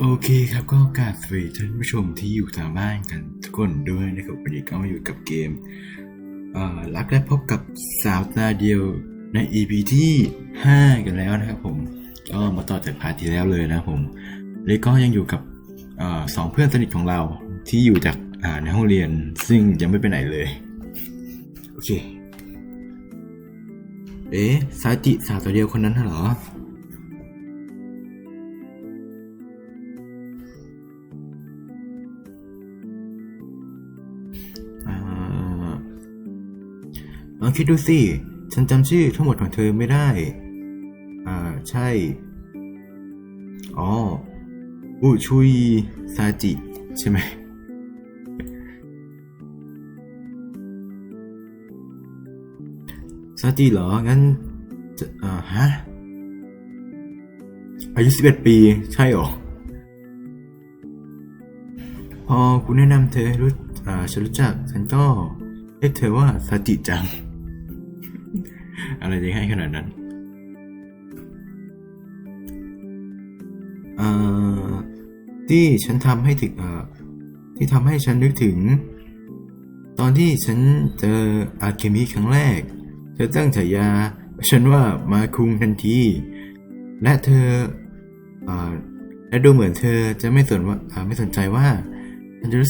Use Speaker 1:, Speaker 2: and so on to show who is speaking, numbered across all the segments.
Speaker 1: โอเคครับก็กราบสวัสดีท่านผู้ชมที่อยู่ทางบ้านกันทุกคนด้วยนะครับวันนี้ก็มาอยู่กับเกมเอ่อรักและพบกับสาวตาเดียวใน EP ที่ 5 กันแล้วนะครับผมก็มาต่อจากพาร์ทที่แล้วเลยนะครับผมแล้วก็ยังอยู่กับเอ่อสองเพื่อนสนิทของเราที่อยู่จากอ่าในห้องเรียนซึ่งยังไม่ไปไหนเลย โอเค เอ๊ะซาจิสาวตัวเดียวคนนั้นเหรอ ลองคิดดูสิ ฉันจำชื่อทั้งหมดของเธอไม่ได้ อ่า ใช่ อ๋อ อุชุยซาจิ ใช่ไหม ซาจิเหรอ งั้นจะอ่าฮะ อายุ 11 ปี ใช่หรอ พอคุณแนะนำเธอรู้อ่า ฉันรู้จัก ฉันก็เรียกเธอว่าซาจิจัง อะไรจะให้ขนาดนั้นอ่าที่ฉันทำให้ถึงที่ทำให้ฉันนึกถึง ตอนที่ฉันเจออาเคมิครั้งแรก เธอตั้งฉายา ฉันว่ามาคุงทันที และเธออและดูเหมือนเธอจะไม่สนว่าไม่สนใจว่าฉันจะรู้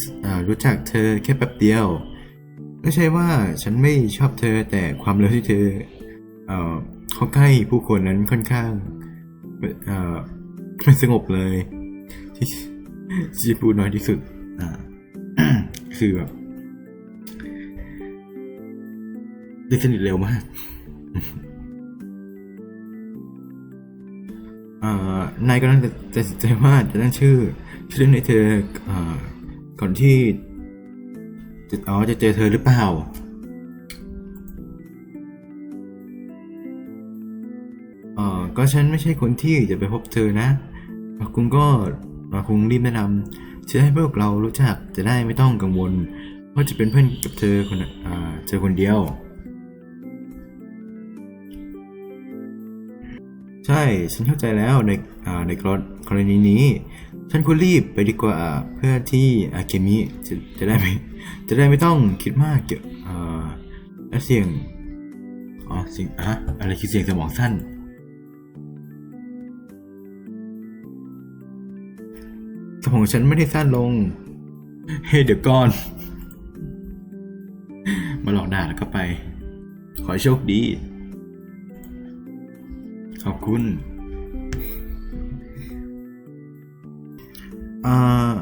Speaker 1: รู้จักเธอแค่แป๊บเดียว ไม่ใช่ว่าฉันไม่ชอบเธอแต่ความเร็วที่เธอ เออเข้าใกล้ผู้คนนั้นค่อนข้างไม่สงบเลยที่ที่พูดน้อยที่สุดคือแบบได้สนิทเร็วมากนายก็นั่งตัดสินใจว่าจะตั้งชื่อ ชื่อเล่นให้เธอเอ่อก่อนที่จะอ๋อจะเจอเธอหรือเปล่า ก็ฉันไม่ใช่คนที่จะไปพบเธอนะคุณก็คงรีบแนะนำเชื่อให้พวกเรารู้จักจะได้ไม่ต้องกังวลว่าจะเป็นเพื่อนกับเธอคนอ่าเธอคนเดียว ใช่ฉันเข้าใจแล้วในอ่าในกรณกรณีนี้ ฉันควรรีบไปดีกว่าเพื่อที่อาเคมิจะจะได้ไม่จะได้ไม่ต้องคิดมากเกี่ยวอ่าและเสียงอ๋อเสียงอะอะไรคือเสียงสมองสั้น สมองฉันไม่ได้สั้นลง เฮ้เดี๋ยวก่อน มาหลอกด่าแล้วก็ไป ขอโชคดี ขอบคุณอ่า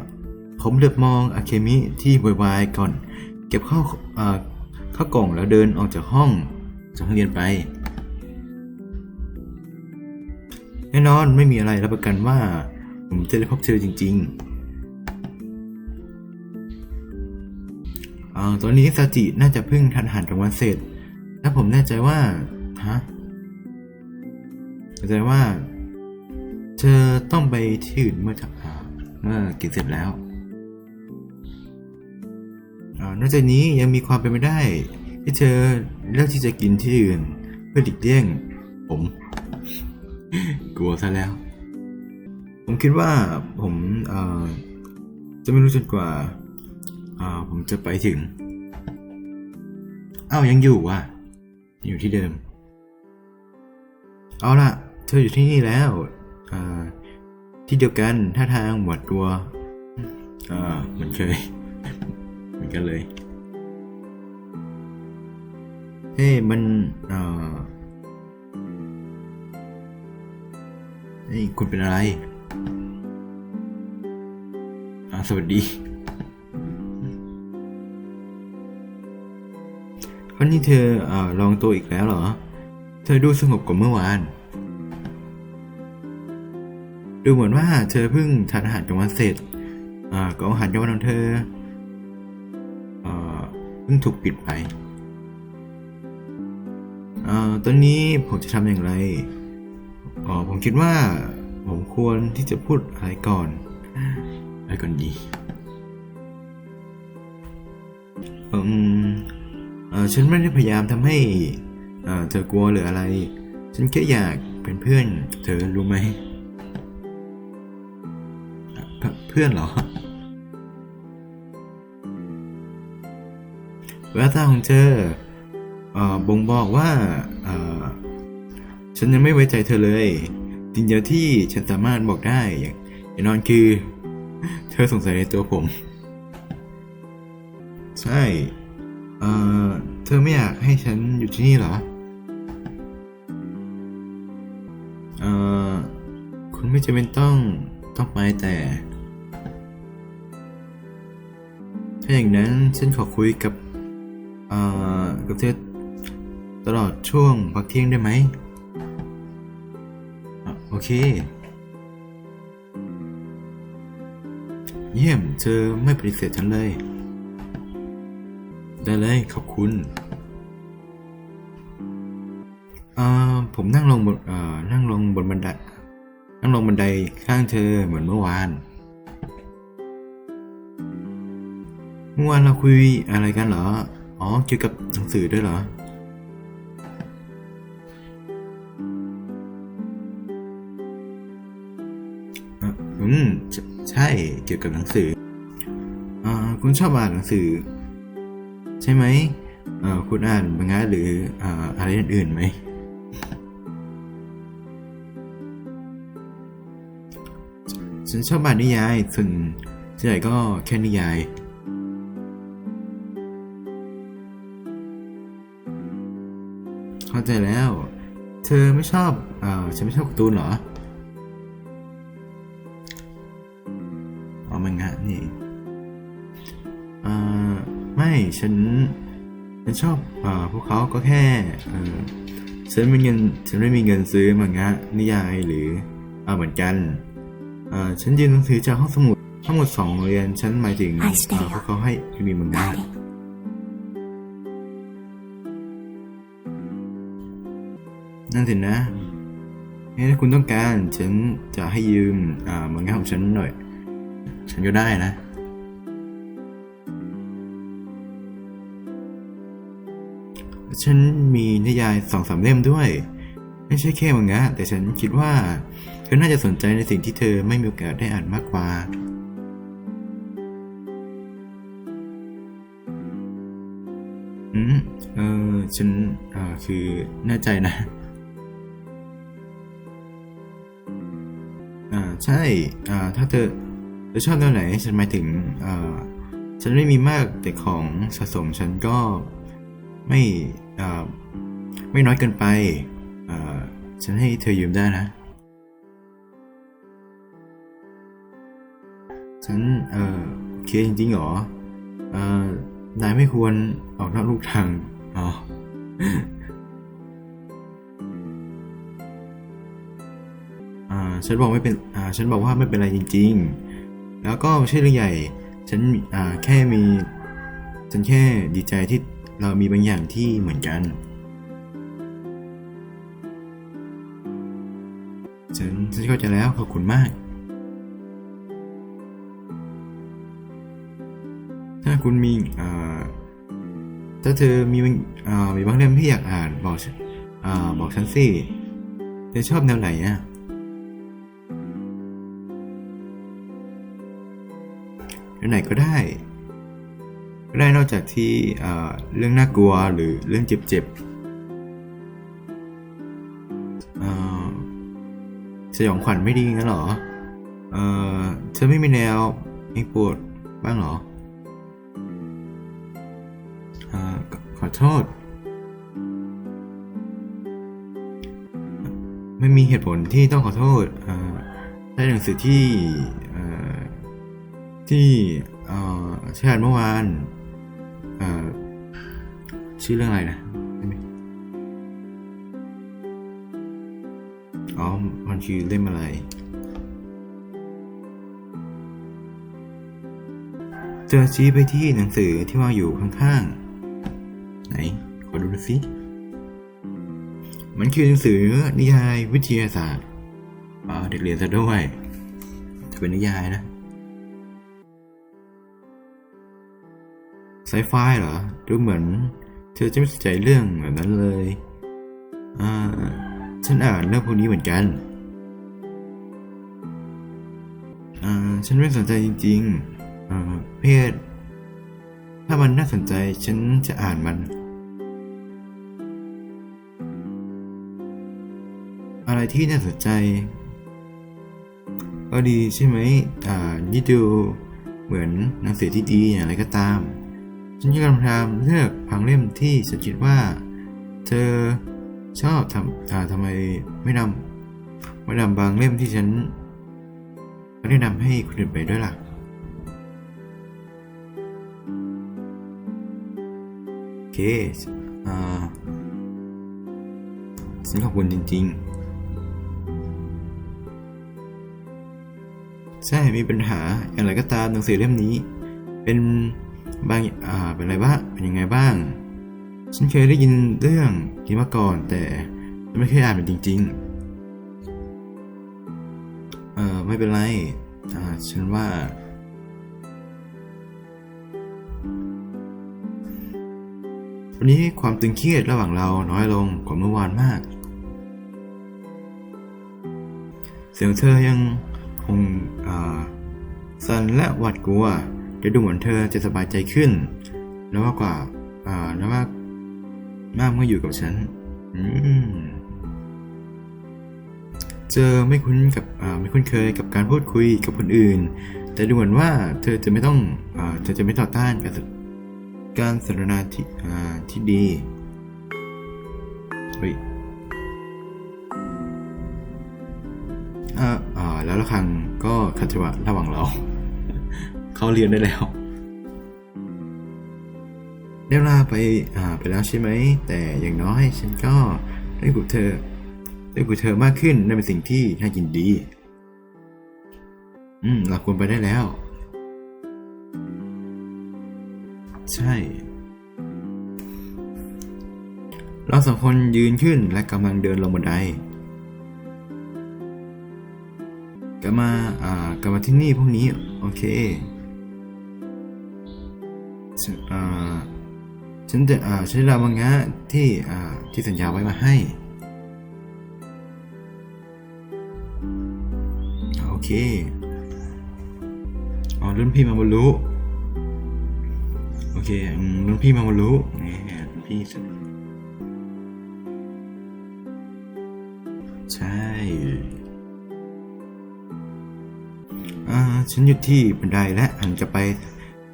Speaker 1: ผมเหลือบมองอาเคมิที่วายๆก่อน เก็บข้าวข้าวกล่องแล้วเดินออกจากห้องจากห้องเรียนไป แน่นอนไม่มีอะไรรับประกันว่า ผมจะได้พบเธอจริงๆอ่าตอนนี้ซาจิน่าจะเพิ่งทานอาหารกลางวันเสร็จ และผมแน่ใจว่า ฮะเข้าใจว่า เธอต้องไปที่อื่นเมื่อทักหาเมื่อกินเสร็จแล้วอนอกจากนี้ยังมีความเป็นไปได้ ที่เธอเลือกที่จะกินที่อื่น เพื่อหลีกเลี่ยง ผม กลัวซะแล้ว ผมคิดว่าผมจะไม่รู้จนกว่าผมจะไปถึงอ้าวยังอยู่ว่ะอยู่ที่เดิม เอาล่ะ เธออยู่ที่นี่แล้วที่เดียวกันท่าทางหวาดกลัวอ่าเหมือนเคย เหมือนกันเลย เฮ้ยมันอ่าเฮ้ยคุณเป็นอะไร สวัสดี วันนี้เธออ่าลองตัวอีกแล้วเหรอ เธอดูสงบกว่าเมื่อวาน ดูเหมือนว่าเธอเพิ่งทานอาหารกลางวันเสร็จอ่ากล่อาหารกลางวันของเธออ่าเพิ่งถูกปิดไปอ่าตอนนี้ผมจะทำอย่างไรอ๋อผมคิดว่า ผมควรที่จะพูดอะไรก่อนอะไรก่อนดีอืมอฉันไม่ได้พยายามทำให้เธอกลัวหรืออะไร ฉันแค่อยากเป็นเพื่อนเธอรู้ไหม เพื่อนเหรอแววตาของเธออ่อบ่งบอกว่าอ่อฉันยังไม่ไว้ใจเธอเลย สิ่งเดียวที่ฉันสามารถบอกได้อย่างอย่นอนคือ เธอสงสัยในตัวผม ใช่เอ่อเธอไม่อยากให้ฉันอยู่ที่นี่เหรอเอ่อคุณไม่จำเป็นต้องต้องไปแต่ ถ้าอย่างนั้นฉันขอคุยกับเอ่อกับเธอตลอดช่วงพักเที่ยงได้ไหม อะโอเค เยี่ยม เธอไม่ปฏิเสธฉันเลย ได้เลย ขอบคุณอ่อผมนั่งลงบนอ่อนั่งลงบนบันได นั่งลงบันไดข้างเธอเหมือนเมื่อวาน เมื่อวานเราคุยอะไรกันเหรอ อ๋อ เกี่ยวกับหนังสือด้วยเหรอ อืมใชใช่ เกี่ยวกับหนังสืออ่าคุณชอบอ่านหนังสือ ใช่ไหมอ่อคุณอ่านมังงะหรืออ่าอะไรอื่นๆไหมฉันชอบอ่านนิยายส่วนส่วนใหญ่ก็แค่นิยาย เข้าใจแล้ว เธอไม่ชอบอ่าฉันไม่ชอบการ์ตูนเหรอ ฉันฉันชอบอ่าพวกเขาก็แค่เออฉันไม่มีเงินฉันไม่มีเงินซื้อมังงะนิยายหรืออ่าเหมือนกันอ่าฉันยืนหนังสือจากห้องสมุดทั้งหมดสองโรงเรียนฉันหมายถึง
Speaker 2: ไอสเตล
Speaker 1: อ่าพวกเขาให้มีมังงะ
Speaker 2: Daddy.
Speaker 1: นั่นสินะเฮ้ยถ้าคุณต้องการฉันจะให้ยืมอ่ามังงะของฉันหน่อย ฉันก็ได้นะ ฉันมีนิยายสองสามเล่มด้วย ไม่ใช่แค่มังงะแต่ฉันคิดว่าเธอน่าจะสนใจในสิ่งที่เธอไม่มีโอกาสได้อ่านมากกว่า อืม เออ ฉันอ่าคือแน่ใจนะ อ่า ใช่ อ่า ถ้าเธอเธอชอบแนวไหน ฉันหมายถึง อ่า ฉันไม่มีมากแต่ของสะสมฉันก็ไม่ ไม่น้อยเกินไปฉันให้เธอยืมได้นะ ฉันเออเคจริงๆเหรอเออนายไม่ควรออกนอกลูกทางอ๋ออ่าฉันบอกไม่เป็นอ่าฉันบอกว่าไม่เป็นไรจริง ๆ แล้วก็ไม่ใช่เรื่องใหญ่ ฉันอ่าแค่มี ฉันแค่ดีใจที่ เรามีบางอย่างที่เหมือนกัน ฉันฉันเข้าใจแล้วขอบคุณมาก ถ้าคุณมีอ่าถ้าเธอมีบางอ่ามีบางเล่มที่อยากอ่านบอกอ่าบอกฉันสิเธอชอบแนวไหนอะแนวไหนก็ได้ ได้นอกจากที่เรื่องน่ากลัวหรือเรื่องเจ็บๆสยองขวัญไม่ดีงั้นเหรอเออเธอไม่มีแนวให้ปวดบ้างเหรออขอโทษ ไม่มีเหตุผลที่ต้องขอโทษได้หนังสือที่ที่อ่าที่อ่านเมื่อวาน ชื่อเรื่องอะไรนะอ๋อ มันคือเล่มอะไร เธอชี้ไปที่หนังสือที่วางอยู่ข้างๆ ไหน ขอดูหน่อยสิ มันคือหนังสือนิยายวิทยาศาสตร์อ๋อเด็กเรียนซะด้วย จะเป็นนิยายนะไซไฟเหรอ ดูเหมือน เธอจะไม่สนใจเรื่องแบบนั้นเลย อ่า ฉันอ่านเรื่องพวกนี้เหมือนกัน อ่า ฉันไม่สนใจจริงๆ อ่า เพศ ถ้ามันน่าสนใจฉันจะอ่านมัน อะไรที่น่าสนใจ ก็ดีใช่ไหม อ่า นี่ดูเหมือนหนังสือที่ดีอย่างไรก็ตาม ฉันกำลังพยายามเลือกพังเล่มที่ฉันคิดว่า เธอชอบทำทำไมไม่นำไม่นำบางเล่มที่ฉันไม่ได้นำให้คนอื่นไปด้วยล่ะโอเคอ่าฉันขอบคุณจริง ๆ ใช่มีปัญหาอย่างไรก็ตามหนังสือเล่มนี้ เป็น บางอ่าเป็นอะไรบ้างเป็นยังไงบ้าง ฉันเคยได้ยินเรื่องนี้มาก่อน แต่ไม่เคยอ่านมันจริง ๆ เออไม่เป็นไรอ่าฉันว่าวันนี้ความตึงเครียดระหว่างเราน้อยลงกว่าเมื่อวานมาก เสียงเธอยังคงอ่าสั่นและหวาดกลัว แต่ดูเหมือนเธอจะสบายใจขึ้น แล้วมากว่าอ่าแล้วมามากเมื่ออยู่กับฉัน อืมเจอไม่คุ้นกับไม่คุ้นเคยกับการพูดคุยกับคนอื่น แต่ดูเหมือนว่าเธอจะไม่ต้องอเธอจะไม่ต่อต้านการสการสนทนาที่ที่ดีเฮ้ยอ่าแล้วละครังก็ขัดจังหวะระหว่างเรา เข้าเรียนได้แล้ว ได้เวลาไปอ่าไปแล้วใช่ไหม แต่อย่างน้อยฉันก็ได้กับเธอ ได้กับเธอมากขึ้นนั่นเป็นสิ่งที่น่ายินดี อืมเราควรไปได้แล้ว ใช่ เราสองคนยืนขึ้นและกำลังเดินลงบันไดกลับมา อ่ากลับมาที่นี่พวกนี้ โอเค ฉันฉันจะอ่าฉันจะเอามังงะที่ที่สัญญาไว้มาให้ โอเคอ๋อรุ่นพี่มาบรรลุโอเครุ่นพี่มาบรรลุนี่รุ่นพี่สุดใช่อ่าฉันหยุดที่บันไดและหันกลับไป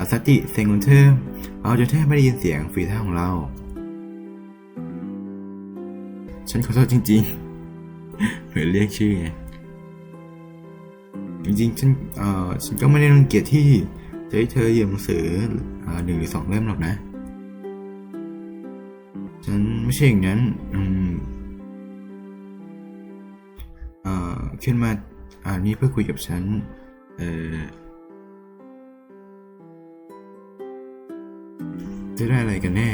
Speaker 1: อาสติเสียงของเธอเราจะแทบไม่ได้ยินเสียงฝีเท้าของเรา ฉันขอโทษจริงๆเหมือนเรียกชื่อไงจริงๆฉันเอ่อฉันก็ไม่ได้รังเกียจที่จะให้เธอยืมหนังสือหนึ่งหรือสองเล่มหรอกนะ ฉันไม่ใช่อย่างนั้นอืมเอ่อขึ้นมาอ่านนี้เพื่อคุยกับฉัน เอ่อ จะได้อะไรกันแน่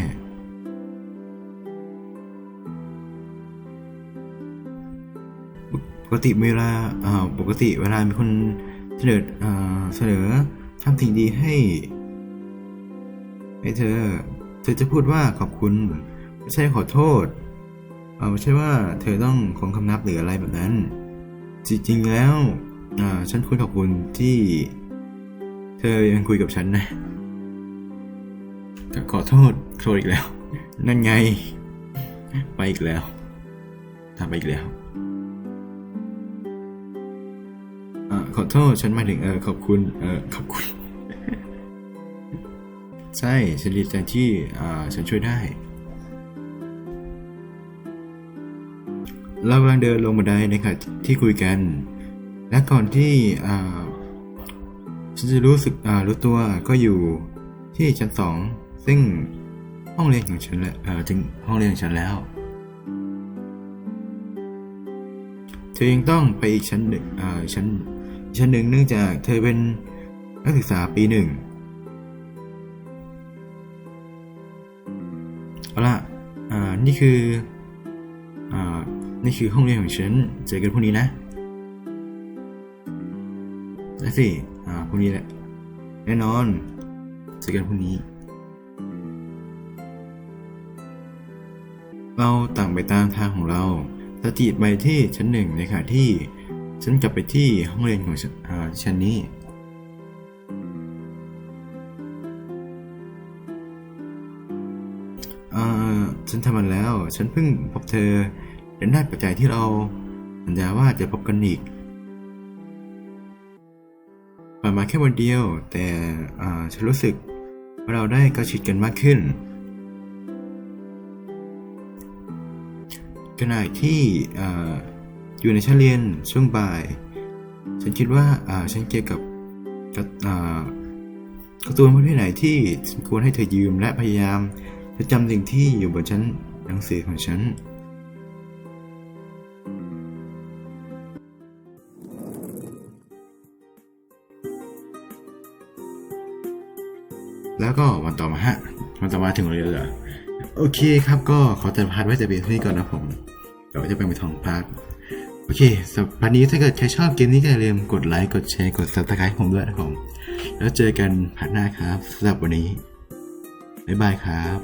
Speaker 1: ปกติเวลาปกติเวลามีคนเสนอเสนอทำสิ่งดีให้ให้เธอ เธอจะพูดว่าขอบคุณ ไม่ใช่ขอโทษไม่ใช่ว่าเธอต้องคงคำนับหรืออะไรแบบนั้น จริงๆแล้วฉันควรขอบคุณที่ เธอยังคุยกับฉันนะ แต่ขอโทษโทษอีกแล้ว นั่นไง ไปอีกแล้วทำไปอีกแล้วอขอโทษฉันมาถึงเออขอบคุณเออขอบคุณ ใช่ฉันดีใจที่อ่าฉันช่วยได้เรากำลังเดินลงบันไดในขณะที่คุยกัน และก่อนที่ฉันจะรู้สึกรู้ตัวก็อยู่ที่ชั้นสอง ซึ่งห้องเรียนของฉันแล้วเอ่อถึงห้องเรียนของฉันแล้ว เธอยังต้องไปอีกชั้นหนึ่งอ่าชั้นชั้นหนึ่งเนื่องจากเธอเป็นนักศึกษาปีหนึ่งเอาล่ะอ่านี่คืออ่านี่คือห้องเรียนของฉันเจอกันพรุ่งนี้นะได้สิอ่าพรุ่งนี้แหละแน่นอนเจอกันพรุ่งนี้ เราต่างไปตามทางของเราสติไปที่ชั้นหนึ่งในขณะที่ฉันกลับไปที่ห้องเรียนของฉันอ่าฉันนี้อ่าฉันทำมันแล้ว ฉันเพิ่งพบเธอเป็นได้ปัจจัยที่เราสัญญาว่าจะพบกันอีกผ่านมาแค่วันเดียว แต่อ่าฉันรู้สึกว่าเราได้กล้ชิดกันมากขึ้น ขณะที่ออยู่ในชั้นเรียนช่วงบ่าย ฉันคิดว่าฉันเกี่ยวกับกากร์ตูนประเภทไหนที่ฉันควรให้เธอยืมและพยายามจะจำสิ่งที่อยู่บนชั้นหนังสือของฉันแล้วก็วันต่อมาฮะวันต่อมาถึงเลยนเหรอ โอเคครับก็ขอเติพาร์ทไว้แต่เพียงเท่านี้ก่อนนะผมเดี๋ยวจะไปไปทองพาร์ทโอเคสำหรับวันนี้ถ้าเกิดใครชอบเกมนี้ก็อย่าลืมกดไลค์กดแชร์กดซับสไครต์ผมด้วยนะผมแล้วเจอกันพาร์ทหน้าครับสำหรับวันนี้บ๊ายบายครับ